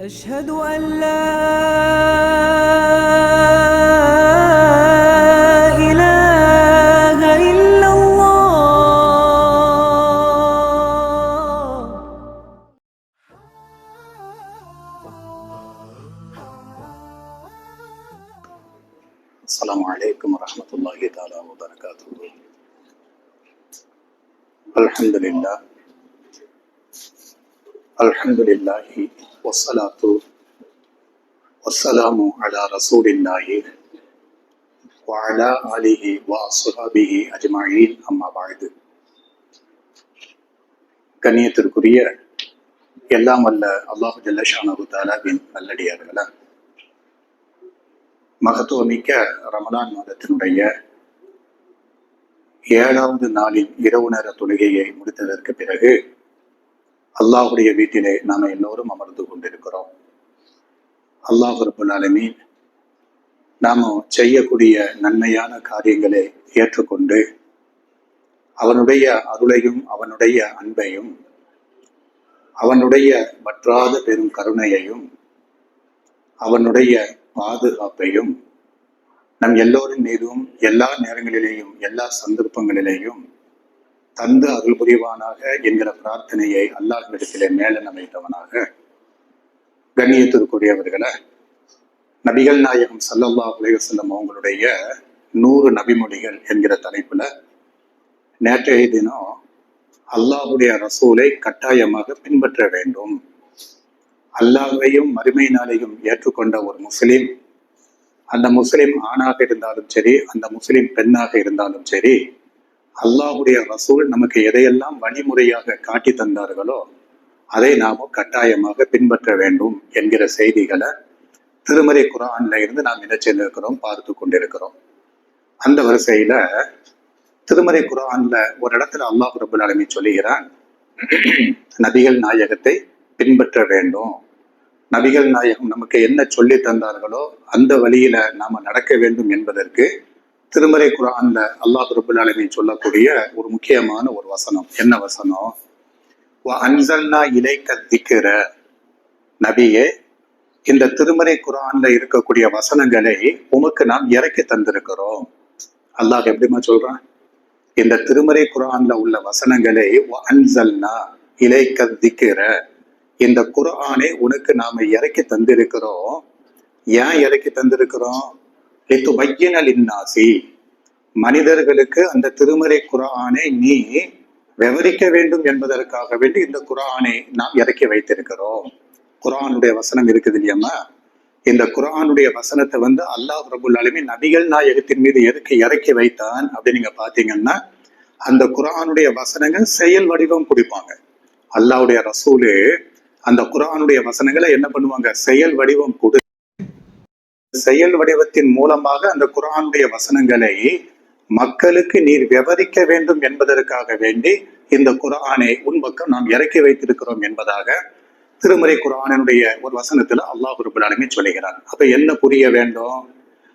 أشهد أن لا إله إلا الله. السلام عليكم ورحمة الله تعالى وبركاته. الحمد لله. الحمد لله. والصلاة والسلام على رسول الله وعلى آله وأصحابه أجمعين أما بعد கண்ணியத்திற்குரிய எல்லாம் வல்ல அல்லாஹு ஜல்லஷானு தாலாவின் நல்லடியார்களா மகத்துவமிக்க ரமலான் மாதத்தினுடைய ஏழாவது நாளின் இரவு நேர தொழுகையை முடித்ததற்கு பிறகு அல்லாஹுடைய வீட்டிலே நாம் எல்லோரும் அமர்ந்து கொண்டிருக்கிறோம். அல்லாஹ் ரபுல் ஆலமீன் நாம் செய்யக்கூடிய நன்மையான காரியங்களை ஏற்றுக்கொண்டு அவனுடைய அருளையும் அவனுடைய அன்பையும் அவனுடைய வற்றாத பெரும் கருணையையும் அவனுடைய பாதுகாப்பையும் நம் எல்லோரின் மீதும் எல்லா நேரங்களிலேயும் எல்லா சந்தர்ப்பங்களிலேயும் தந்து அருள் புரிவானாக என்கிற பிரார்த்தனையை அல்லாஹ்விடத்திலே மேல அமைத்தவனாக கண்ணியத்திற்குரியவர்களை நபிகள் நாயகம் சல்லல்லா அலைவசல்லம் அவங்களுடைய நூறு நபிமொழிகள் என்கிற தலைப்புல நேற்றைய தினம் அல்லாஹுடைய ரசூலை கட்டாயமாக பின்பற்ற வேண்டும். அல்லாஹையும் மறுமை நாளையும் ஏற்றுக்கொண்ட ஒரு முஸ்லிம் அந்த முஸ்லிம் ஆணாக இருந்தாலும் சரி அந்த முஸ்லிம் பெண்ணாக இருந்தாலும் சரி அல்லாஹுடைய ரசூல் நமக்கு எதையெல்லாம் வழிமுறையாக காட்டி தந்தார்களோ அதை நாம கட்டாயமாக பின்பற்ற வேண்டும் என்கிற செய்திகளை திருமறை குரான்ல இருந்து நாம் என்ன செய்திருக்கிறோம்? பார்த்து கொண்டிருக்கிறோம். அந்த வரிசையில திருமறை குரான்ல ஒரு இடத்துல அல்லாஹ் ரபுல் அலமி சொல்லுகிறான் நபிகள் நாயகத்தை பின்பற்ற வேண்டும். நபிகள் நாயகம் நமக்கு என்ன சொல்லி தந்தார்களோ அந்த வழியில நாம நடக்க வேண்டும் என்பதற்கு திருமறை குரான்ல அல்லாஹ் ரபுல் அலமி சொல்லக்கூடிய ஒரு முக்கியமான ஒரு வசனம். என்ன வசனம்? அன்சல்னா இலைக்க திக்கிற நபியே இந்த திருமறை குரான்ல இருக்கக்கூடிய வசனங்களை உமக்கு நாம் இறக்கி தந்திருக்கிறோம். அல்லாஹ் எப்படிமா சொல்றான்? இந்த திருமறை குரான்ல உள்ள வசனங்களை அன்சல்னா இலைக்க திக்கிற இந்த குரானை உனக்கு நாம இறக்கி தந்திருக்கிறோம். ஏன் இறக்கி தந்திருக்கிறோம்? லின்னாசி மனிதர்களுக்கு அந்த திருமறை குரானை நீ விவரிக்க வேண்டும் என்பதற்காக வேண்டி இந்த குரானை நாம் இறக்கி வைத்திருக்கிறோம். குரானுடைய வசனம் இருக்குது இல்லையம்மா? இந்த குரானுடைய வசனத்தை வந்து அல்லாஹ் ரபுல் அலமி நபிகள் நாயகத்தின் மீது எதுக்கு இறக்கி வைத்தான் அப்படின்னு நீங்க பாத்தீங்கன்னா அந்த குரானுடைய வசனங்கள் செயல் வடிவம் கொடுப்பாங்க. அல்லாவுடைய ரசூலு அந்த குரானுடைய வசனங்களை என்ன பண்ணுவாங்க? செயல் வடிவம் கொடு செயல் வடிவத்தின் மூலமாக அந்த குரானுடைய வசனங்களை மக்களுக்கு நீர் விவரிக்க வேண்டும் என்பதற்காக வேண்டி இந்த குரானை உன் பக்கம் நாம் இறக்கி வைத்திருக்கிறோம் என்பதாக திருமறை குரானுடைய ஒரு வசனத்துல அல்லாஹ் ரபுல்லாலுமே சொல்லுகிறார் அப்ப என்ன புரிய வேண்டும்?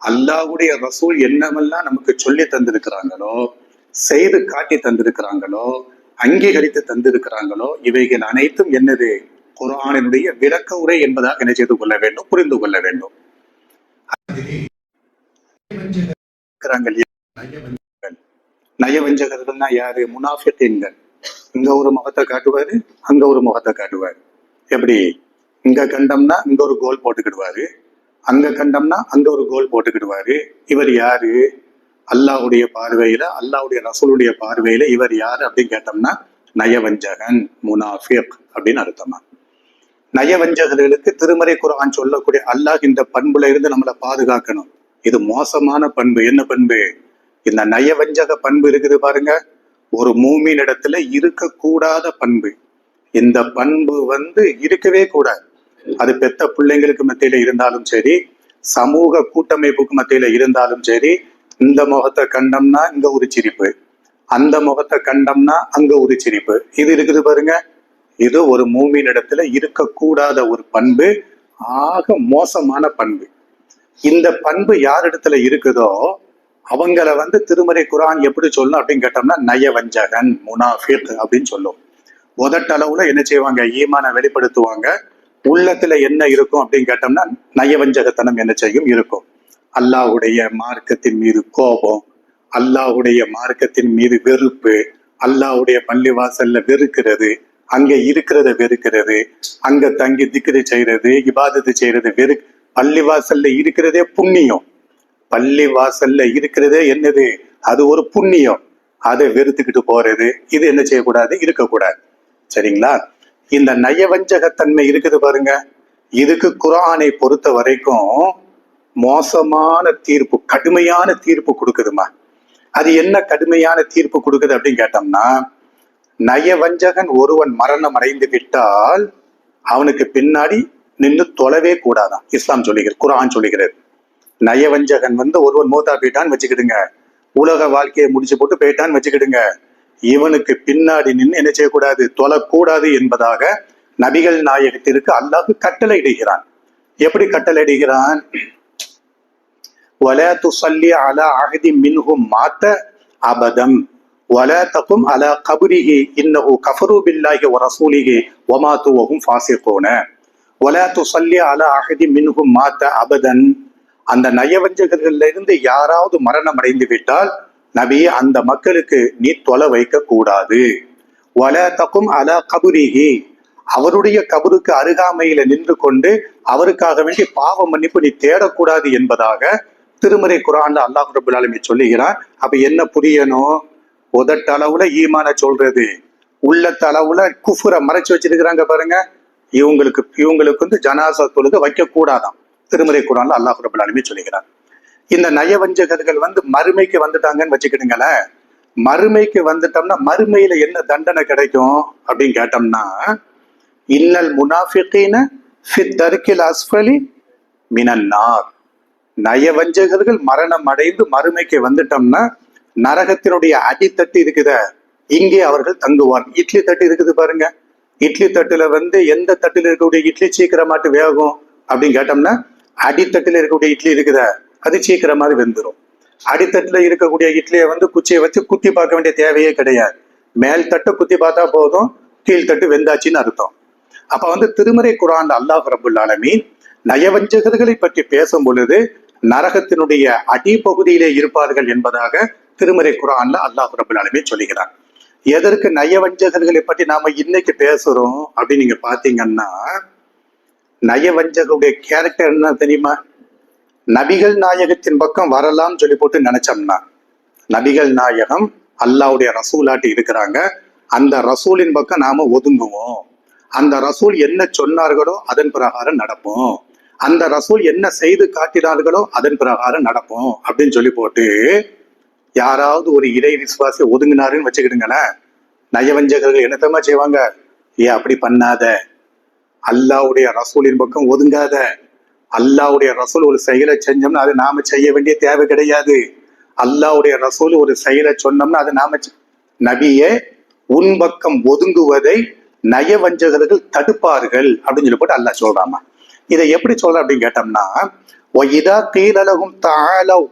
அல்லாஹுடைய ரசூல் என்னவெல்லாம் நமக்கு சொல்லி தந்திருக்கிறாங்களோ செய்து காட்டி தந்திருக்கிறாங்களோ அங்கீகரித்து தந்திருக்கிறாங்களோ இவைகள் அனைத்தும் என்னது? குரானினுடைய விளக்க உரை என்பதாக என்ன செய்து கொள்ள வேண்டும்? புரிந்து கொள்ள வேண்டும். நயவஞ்சகர்கள்னா யாரு? முனாஃபித்தீன்கள் இங்க ஒரு முகத்தை காட்டுவாரு அங்க ஒரு முகத்தை காட்டுவாரு. எப்படி? இங்க கண்டம்னா இங்க ஒரு கோல் போட்டுக்கிடுவாரு. அங்க கண்டம்னா அங்க ஒரு கோல் போட்டுக்கிடுவாரு. இவர் யாரு? அல்லாஹ்வுடைய பார்வையில அல்லாவுடைய ரசூலுடைய பார்வையில இவர் யாரு அப்படின்னு கேட்டோம்னா நயவஞ்சகன் முனாஃபிக் அப்படின்னு அர்த்தமா? நயவஞ்சகர்களுக்கு திருமறை குரான் சொல்லக்கூடிய அல்லாஹ் இந்த பண்புல இருந்து நம்மளை பாதுகாக்கணும். இது மோசமான பண்பு. என்ன பண்பு? இந்த நயவஞ்சக பண்பு இருக்குது பாருங்க. ஒரு மூமின் இடத்துல இருக்கக்கூடாத பண்பு. இந்த பண்பு வந்து இருக்கவே கூடாது. அது பெத்த பிள்ளைங்களுக்கு மத்தியில இருந்தாலும் சரி சமூக கூட்டமைப்புக்கு மத்தியில இருந்தாலும் சரி இந்த முகத்தை கண்டம்னா இங்க ஒரு சிரிப்பு. அந்த முகத்தை கண்டம்னா அங்க ஒரு சிரிப்பு. இது இருக்குது பாருங்க. இது ஒரு மூமியினிடத்துல இடத்துல இருக்கக்கூடாத ஒரு பண்பு ஆக மோசமான பண்பு. இந்த பண்பு யார் இடத்துல இருக்குதோ அவங்கள வந்து திருமறை குரான் எப்படி சொல்லணும் அப்படின்னு கேட்டோம்னா நயவஞ்சகன் முனாஃபிக் அப்படின்னு சொல்லும். உதட்டளவுல என்ன செய்வாங்க? ஈமான வெளிப்படுத்துவாங்க. உள்ளத்துல என்ன இருக்கும் அப்படின்னு கேட்டோம்னா நயவஞ்சகத்தனம் என்ன செய்யும்? இருக்கும். அல்லாஹ்வுடைய மார்க்கத்தின் மீது கோபம் அல்லாஹுடைய மார்க்கத்தின் மீது வெறுப்பு அல்லாஹ்வுடைய பள்ளிவாசல்ல வெறுக்கிறது அங்க இருக்கிறத வெறுக்கிறது அங்க தங்கி திக்ரு செய்யறது இபாதத்தை செய்யறது வெறு பள்ளிவாசல்ல இருக்கிறதே புண்ணியம். பள்ளி வாசல்ல இருக்கிறதே என்னது? அது ஒரு புண்ணியம். அதை வெறுத்துக்கிட்டு போறது இது என்ன செய்யக்கூடாது? இருக்கக்கூடாது. சரிங்களா? இந்த நயவஞ்சகத்தன்மை இருக்குது பாருங்க. இதுக்கு குரானை பொறுத்த வரைக்கும் மோசமான தீர்ப்பு கடுமையான தீர்ப்பு கொடுக்குதுமா. அது என்ன கடுமையான தீர்ப்பு கொடுக்குது அப்படின்னு கேட்டோம்னா நயவஞ்சகன் ஒருவன் மரணம் அடைந்து விட்டால் அவனுக்கு பின்னாடி நின்று தொலைவே கூடாதான். இஸ்லாம் சொல்லுகிறது குரான் சொல்லுகிறது. நயவஞ்சகன் வந்து ஒருவன் மூத்தா போயிட்டான்னு வச்சுக்கிடுங்க. உலக வாழ்க்கையை முடிச்சு போட்டு போயிட்டான்னு வச்சுக்கிடுங்க. இவனுக்கு பின்னாடி நின்று என்ன செய்யக்கூடாது? தொலக்கூடாது என்பதாக நபிகள் நாயகத்திற்கு அல்லாஹ் கட்டளை இடுகிறான் எப்படி கட்டளை இடுகிறான் ஒல துசல்லி அல அகதி மின்ஹும் மாத்த அபதம். ولا تقم على قبره إنه كفروا بالله ورسوله وماتوا وهم فاسقون ولا تصلي على عهد منهم مات أبدا அந்த நயவஞ்சகர்கள்ல இருந்து யாராவது மரணம் அடைந்து விட்டால் நபி அந்த மக்களுக்கு நீ தொலை வைக்க கூடாது வல தக்கும் அல கபுரிஹி அவருடைய கபருக்கு அருகாமையில நின்று கொண்டு அவருக்காக வேண்டி பாவ மன்னிப்பு நீ தேடக்கூடாது என்பதாக திருமறை குரான்ல அல்லாஹ் ரபுல் ஆலமீன் சொல்லுகிறான் அப்ப என்ன புரியணும் உதட்டளவுல ஈமான சொல்றது. உள்ளத்தளவுல குஃபுரை மறைச்சு வச்சிருக்கிறாங்க பாருங்க. இவங்களுக்கு இவங்களுக்கு வந்து ஜனாசா தொழுக வைக்க கூடாதாம் திருமறை குரான்ல அல்லாஹ் ரபுல் ஆலமீன் சொல்லுகிறான் இந்த நயவஞ்சகர்கள் வந்து மறுமைக்கு வந்துட்டாங்கன்னு வச்சுக்கிடுங்களேன் மறுமைக்கு வந்துட்டோம்னா மறுமையில என்ன தண்டனை கிடைக்கும் அப்படின்னு கேட்டோம்னா இன்னல் முனாஃபிகீன ஃபித் தர்கில் அஸ்ஃபலி மினன்னார் நயவஞ்சகர்கள் மரணம் அடைந்து மறுமைக்கு வந்துட்டோம்னா நரகத்தினுடைய அடித்தட்டு இருக்குத. இங்கே அவர்கள் தங்குவார். இட்லி தட்டு இருக்குது பாருங்க. இட்லி தட்டுல வந்து எந்த தட்டுல இருக்கக்கூடிய இட்லி சீக்கிரமாட்டு வேகும் அப்படின்னு கேட்டோம்னா அடித்தட்டுல இருக்கக்கூடிய இட்லி இருக்குத. அது சீக்கிரமாக வெந்துடும் அடித்தட்டுல இருக்கக்கூடிய இட்லியை வந்து குச்சியை வச்சு குத்தி பார்க்க வேண்டிய தேவையே கிடையாது. மேல் தட்டு குத்தி பார்த்தா போதும் கீழ்த்தட்டு வெந்தாச்சின்னு அர்த்தம். அப்ப வந்து திருமறை குரான் அல்லாஹ் ரபுல் ஆலமீன் நயவஞ்சகர்களை பற்றி பேசும் பொழுது நரகத்தினுடைய அடிப்பகுதியிலே இருப்பார்கள் என்பதாக திருமறை குரான்ல அல்லாஹ் ரபுல் சொல்லிக்கிறான் எதற்கு நயவஞ்சகர்களை பற்றி நாம இன்னைக்கு பேசுறோம் அப்படின்னு நீங்க பாத்தீங்கன்னா நயவஞ்சகருடைய கேரக்டர் என்ன தெரியுமா? நபிகள் நாயகத்தின் பக்கம் வரலாம்னு சொல்லி போட்டு நினைச்சோம்னா நபிகள் நாயகம் அல்லாவுடைய ரசூலாட்டி இருக்கிறாங்க. அந்த ரசூலின் பக்கம் நாம ஒதுங்குவோம். அந்த ரசூல் என்ன சொன்னார்களோ அதன் பிரகாரம் நடப்போம். அந்த ரசூல் என்ன செய்து காட்டினார்களோ அதன் பிரகாரம் நடப்போம் அப்படின்னு சொல்லி போட்டு யாராவது ஒரு இறை விசுவாசி ஒதுங்கினாருன்னு வச்சுக்கிடுங்களேன். நயவஞ்சகர்கள் என்னத்தமா செய்வாங்க? ஏ அப்படி பண்ணாத. அல்லாவுடைய ரசூலின் பக்கம் ஒதுங்காத. அல்லாவுடைய ரசூல் ஒரு செயலை செஞ்சோம்னா அது நாம செய்ய வேண்டிய தேவை கிடையாது. அல்லாவுடைய ரசூல் ஒரு செயலை சொன்னோம்னா அது நாம நபியே உன் பக்கம் ஒதுங்குவதை நயவஞ்சகர்கள் தடுப்பார்கள். அப்படின்னு சொல்லி போட்டு அல்லாஹ் சொல்றாமா இதை எப்படி சொல்ற அப்படின்னு கேட்டோம்னா ஒய்தா தீலலகும் தாலவ்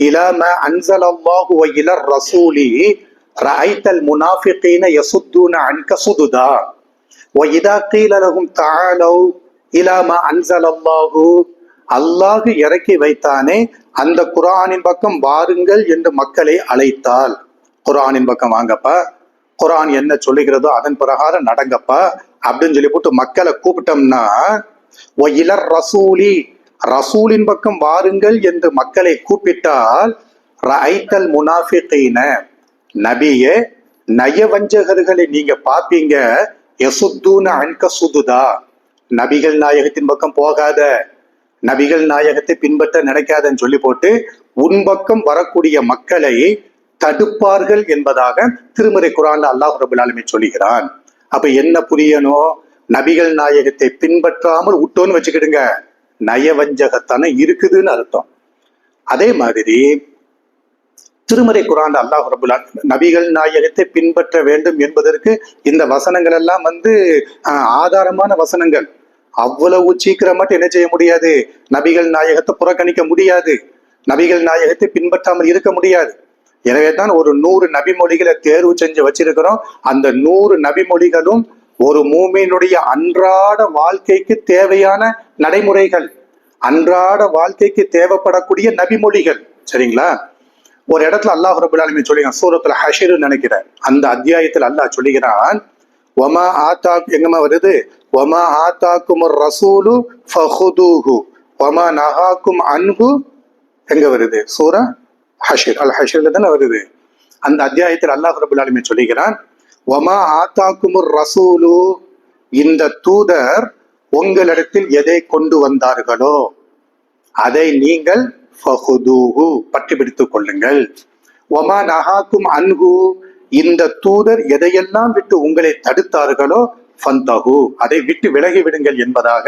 இலாம அன்சல் அல்லாஹு இலர் ரசூலி ரஐத்தல் முனாஃபிகீன யசுத்தூன அன்க சுதுதா ஒ இதா கீல லகும் தாளவ் இலாம அன்சல் அல்லாஹு அல்லாஹு இறக்கி வைத்தானே. அந்த குரானின் பக்கம் வாருங்கள் என்று மக்களை அழைத்தால் குரானின் பக்கம் வாங்கப்ப. குரான் என்ன சொல்லுகிறதோ அதன் பிரகாரம் நடங்கப்பா. அப்படின்னு சொல்லி போட்டு மக்களை கூப்பிட்டோம்னா ஒ இலர் ரசூலி ரசூலின் பக்கம் வாருங்கள் என்று மக்களை கூப்பிட்டால் ரைத்தல் முனாஃபிகீன. நபியே நயவஞ்சகர்களை நீங்க பாப்பீங்க யசுத்தூன அன்க சுதுதா. நபிகள் நாயகத்தின் பக்கம் போகாத. நபிகள் நாயகத்தை பின்பற்ற நினைக்காதன்னு சொல்லி போட்டு உன் பக்கம் வரக்கூடிய மக்களை தடுப்பார்கள் என்பதாக திருமறை குரான் அல்லாஹ் ரபுல் ஆலமீன் சொல்லுகிறான். அப்ப என்ன புரியணும்? நபிகள் நாயகத்தை பின்பற்றாமல் விட்டோன்னு வச்சுக்கிடுங்க. நயவஞ்சகத்தனம் இருக்குதுன்னு அர்த்தம். அதே மாதிரி திருமறை குரான் அல்லாஹ் ரபுல் நபிகள் நாயகத்தை பின்பற்ற வேண்டும் என்பதற்கு இந்த வசனங்கள் எல்லாம் வந்து ஆதாரமான வசனங்கள். அவ்வளவு சீக்கிரம் மட்டும் என்ன செய்ய முடியாது? நபிகள் நாயகத்தை புறக்கணிக்க முடியாது. நபிகள் நாயகத்தை பின்பற்றாமல் இருக்க முடியாது. எனவே தான் ஒரு நூறு நபிமொழிகளை தேர்வு செஞ்சு வச்சிருக்கிறோம். அந்த நூறு நபிமொழிகளும் ஒரு மூமியினுடைய அன்றாட வாழ்க்கைக்கு தேவையான நடைமுறைகள் அன்றாட வாழ்க்கைக்கு தேவைப்படக்கூடிய நபிமொழிகள் சரிங்களா? ஒரு இடத்துல அல்லாஹ் ரபுல்லாலுமே சொல்லுங்க சூரத்துல ஹஷீர் நினைக்கிறேன் அந்த அத்தியாயத்தில் அல்லாஹ் சொல்லுகிறான் ஒமா ஆத்தா எங்கம்மா வருது? ஒமா ஆத்தாக்கும் ரசூலு ஃபஹுதூஹு ஒமா நஹாக்கும் அன்பு எங்க வருது? சூரா ஹஷீர் அல் ஹஷீர்ல தானே வருது. அந்த அத்தியாயத்தில் அல்லாஹ் ரபுல்லாலுமே சொல்லுகிறான் ஒமா ஆத்தாக்குமுர் ரசூலு இந்த தூதர் உங்களிடத்தில் எதை கொண்டு வந்தார்களோ அதை நீங்கள் ஃபஹுதூஹு பற்றி பிடித்துக் கொள்ளுங்கள். ஒமா நஹாக்கும் அன்கு இந்த தூதர் எதையெல்லாம் விட்டு உங்களை தடுத்தார்களோ ஃபந்தஹு அதை விட்டு விலகி விடுங்கள் என்பதாக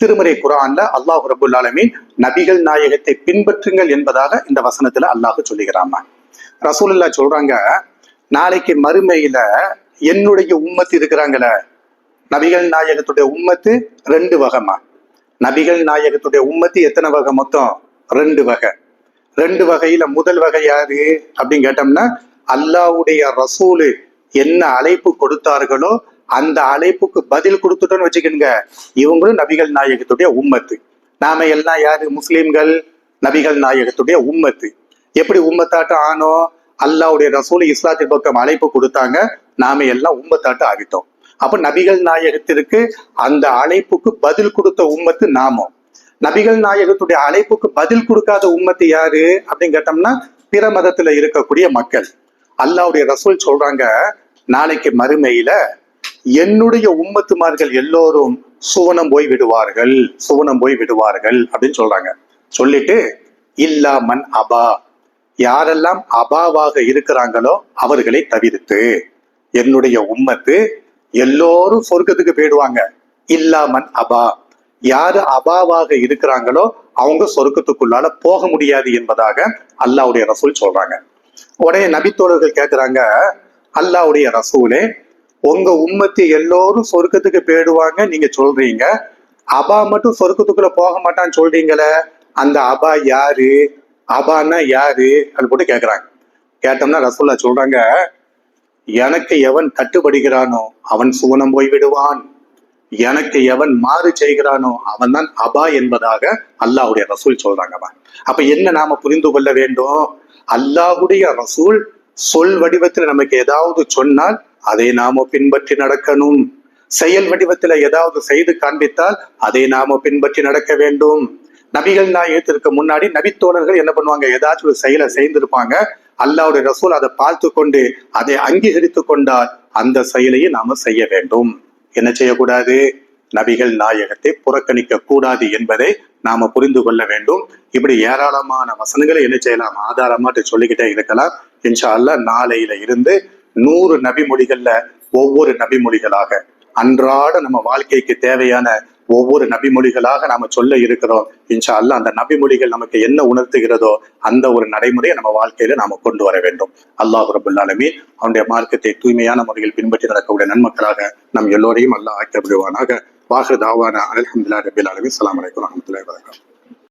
திருமறை குரான்ல அல்லாஹ் ரபுல் ஆலமின் நபிகள் நாயகத்தை பின்பற்றுங்கள் என்பதாக இந்த வசனத்துல அல்லாஹ் சொல்லுகிறாமா ரசூலுல்லா சொல்றாங்க நாளைக்கு மறுமையில என்னுடைய உம்மத்து இருக்கிறாங்களே? நபிகள் நாயகத்துடைய உம்மத்து ரெண்டு வகைமா நபிகள் நாயகத்துடைய உம்மத்து எத்தனை வகை மொத்தம்? ரெண்டு வகை. ரெண்டு வகையில முதல் வகை யாரு அப்படின்னு கேட்டோம்னா அல்லாவுடைய ரசூலு என்ன அழைப்பு கொடுத்தார்களோ அந்த அழைப்புக்கு பதில் கொடுத்துட்டோன்னு வச்சுக்கோங்க. இவங்களும் நபிகள் நாயகத்துடைய உம்மத்து. நாம எல்லாம் யாரு? முஸ்லீம்கள் நபிகள் நாயகத்துடைய உம்மத்து. எப்படி உம்மத்தாட்டம் ஆனோ அல்லாவுடைய ரசூல் இஸ்லாத்தின் பக்கம் அழைப்பு கொடுத்தாங்க. நாம எல்லாம் உம்மத்தாட்டம் ஆகிட்டோம் அப்ப நபிகள் நாயகத்திற்கு அந்த அழைப்புக்கு பதில் கொடுத்த உம்மத்து நாமம். நபிகள் நாயகத்துடைய அழைப்புக்கு பதில் கொடுக்காத உம்மத்து யாரு? அப்படின்னு கேட்டோம்னா பிற மதத்துல இருக்கக்கூடிய மக்கள். அல்லாவுடைய ரசூல் சொல்றாங்க நாளைக்கு மறுமையில என்னுடைய உம்மத்துமார்கள் எல்லோரும் சுவனம் போய் விடுவார்கள் சுவனம் போய் விடுவார்கள் அப்படின்னு சொல்றாங்க. சொல்லிட்டு இல்லா மன் அபா. யாரெல்லாம் அபாவாக இருக்கிறாங்களோ அவர்களை தவிர்த்து. என்னுடைய உம்மத்து எல்லோரும் சொர்க்கத்துக்கு போயிடுவாங்க. இல்லாமன் அபா. யாரு அபாவாக இருக்கிறாங்களோ அவங்க சொர்க்கத்துக்குள்ளால போக முடியாது என்பதாக அல்லாவுடைய ரசூல் சொல்றாங்க. உடனே நபித்தோழர்கள் கேட்கிறாங்க அல்லாவுடைய ரசூலே உங்க உம்மத்து எல்லோரும் சொர்க்கத்துக்கு போயிடுவாங்க நீங்க சொல்றீங்க. அபா மட்டும் சொர்க்கத்துக்குள்ள போக மாட்டான்னு சொல்றீங்களே அந்த அபா யாரு? அபான்னா யாரு? அது போட்டு கேக்குறாங்க. கேட்டோம்னா ரசோல்லா சொல்றாங்க எனக்கு எவன் கட்டுப்படுகிறானோ அவன் சுவனம் போய் விடுவான் எனக்கு எவன் மாறு செய்கிறானோ அவன் தான் அபா என்பதாக அல்லாஹுடைய ரசூல் சொல்றாங்கம்மா. அப்ப என்ன நாம புரிந்து கொள்ள வேண்டும்? அல்லாஹுடைய ரசூல் சொல் வடிவத்தில் நமக்கு ஏதாவது சொன்னால் அதை நாம பின்பற்றி நடக்கணும். செயல் வடிவத்துல ஏதாவது செய்து காண்பித்தால் அதை நாம பின்பற்றி நடக்க வேண்டும். நபிகள் நாயகத்திற்கு முன்னாடி நபித்தோழர்கள் என்ன பண்ணுவாங்க? ஏதாச்சும் ஒரு செயலை செய்திருப்பாங்க. அல்லாவுடைய ரசூல் அதை பார்த்து கொண்டு அதை அங்கீகரித்து கொண்டால் அந்த செயலையை நாம செய்ய வேண்டும். என்ன செய்யக்கூடாது? நபிகள் நாயகத்தை புறக்கணிக்க கூடாது என்பதை நாம புரிந்து கொள்ள வேண்டும். இப்படி ஏராளமான வசனங்களை என்ன செய்யலாம்? ஆதாரமாட்டு சொல்லிக்கிட்டே இருக்கலாம். இன்ஷா அல்லாஹ் நாளையில இருந்து நூறு நபிமொழிகள்ல ஒவ்வொரு நபிமொழிகளாக அன்றாட நம்ம வாழ்க்கைக்கு தேவையான ஒவ்வொரு நபிமொழிகளாக நாம சொல்ல இருக்கிறோம். இன்ஷா அல்லாஹ் அந்த நபிமொழிகள் நமக்கு என்ன உணர்த்துகிறதோ அந்த ஒரு நடைமுறையை நம்ம வாழ்க்கையில நாம கொண்டு வர வேண்டும். அல்லாஹ் ரபுல்லாலுமே அவனுடைய மார்க்கத்தை தூய்மையான முறையில் பின்பற்றி நடக்கக்கூடிய நன்மக்களாக நம் எல்லோரையும் அல்லாஹ் ஆக்கப்படுவானாக வாஹர் தாவான அலமதுல்லா ரபில் ஆலமி அலாம் வலைக்கம் வரமத்துல்லாஹி